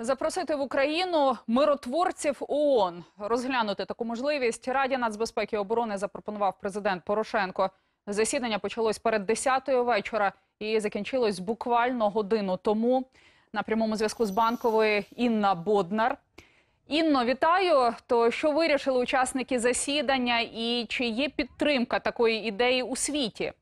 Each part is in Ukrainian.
Запросити в Україну миротворців ООН. Розглянути таку можливість Раді нацбезпеки і оборони запропонував президент Порошенко. Засідання почалось перед 10-ю вечора і закінчилось буквально годину тому. На прямому зв'язку з банкової Інна Боднар. Інно, вітаю. То що вирішили учасники засідання і чи є підтримка такої ідеї у світі?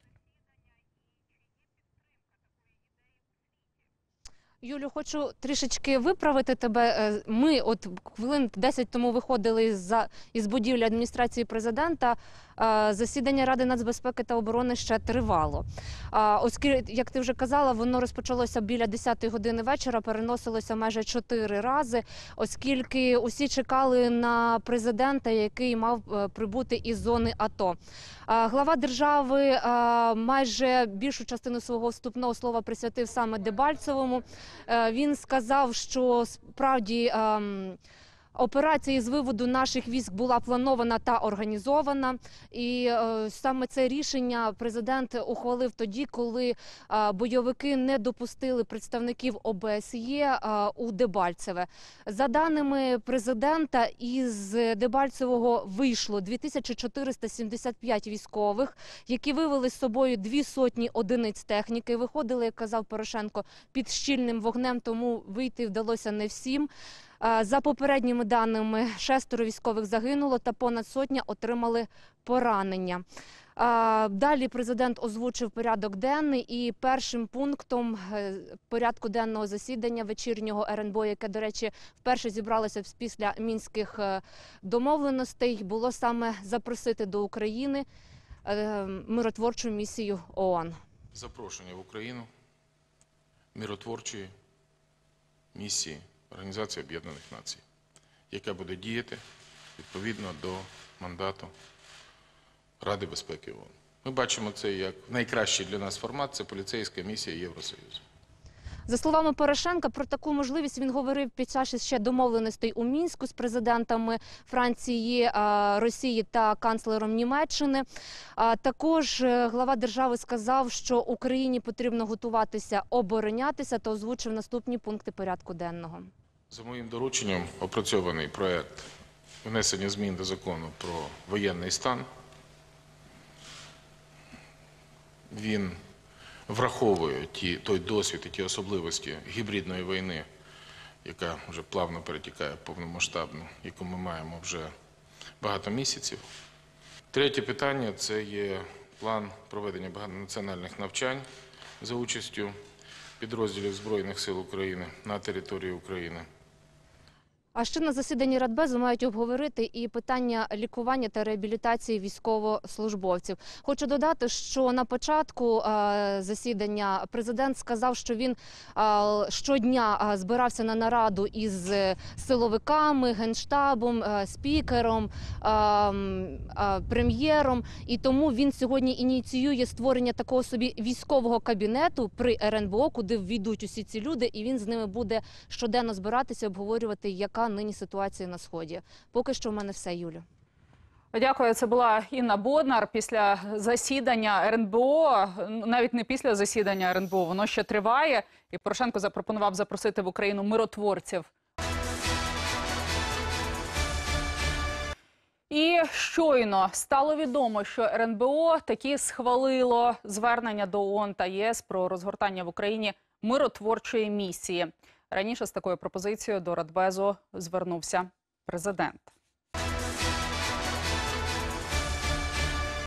Юлю, хочу трішечки виправити тебе. Е, Ми от хвилин 10 тому виходили із із будівлі адміністрації президента. Е, Засідання Ради нацбезпеки та оборони ще тривало. А, Оскільки, як ти вже казала, воно розпочалося біля 10 години вечора, переносилося майже 4 рази, оскільки усі чекали на президента, який мав е, прибути із зони АТО. Глава держави майже більшу частину свого вступного слова присвятив саме Дебальцевому. Е, Він сказав, що справді ем, операція з виводу наших військ була планована та організована. І е, саме це рішення президент ухвалив тоді, коли е, бойовики не допустили представників ОБСЄ е, у Дебальцеве. За даними президента, із Дебальцевого вийшло 2475 військових, які вивели з собою дві сотні одиниць техніки. Виходили, як казав Порошенко, під щільним вогнем, тому вийти вдалося не всім. За попередніми даними, шестеро військових загинуло та понад сотня отримали поранення. Далі президент озвучив порядок денний і першим пунктом е, порядку денного засідання вечірнього РНБО, яке, до речі, вперше зібралося після мінських е, домовленостей, було саме запросити до України е, миротворчу місію ООН. запрошення в Україну миротворчої місії Організації Об'єднаних Націй, яка буде діяти відповідно до мандату Ради безпеки ООН. Ми бачимо це як найкращий для нас формат це поліцейська місія Євросоюзу. За словами Порошенка, про таку можливість він говорив під час ще домовленостей у мінську з президентами Франції, е, Росії та канцлером Німеччини. Також е, глава держави сказав, що Україні потрібно готуватися оборонятися та озвучив наступні пункти порядку денного. За моїм дорученням опрацьований проект внесення змін до закону про воєнний стан. Він враховує ті, той досвід і ті особливості гібридної війни, яка вже плавно перетікає в повномасштабну, яку ми маємо вже багато місяців. Третє питання це є план проведення багатонаціональних навчань за участю підрозділів Збройних сил України на території України. А ще на засіданні Радбезу мають обговорити і питання лікування та реабілітації військовослужбовців. Хочу додати, що на початку е, засідання президент сказав, що він е, щодня е, збирався на нараду із силовиками, генштабом, спікером, е, м, е, прем'єром. І тому він сьогодні ініціює створення такого собі військового кабінету при РНБО, куди ввійдуть усі ці люди, і він з ними буде щоденно збиратися, обговорювати, нині ситуація на сході. Поки що в мене все, Юлю. Дякую. Це була Інна Боднар після засідання РНБО. Навіть не після засідання РНБО, воно ще триває. І Порошенко запропонував запросити в Україну миротворців. І щойно стало відомо, що РНБО таки схвалило звернення до ООН та ЄС про розгортання в Україні миротворчої місії. Раніше з такою пропозицією до Радбезу звернувся президент.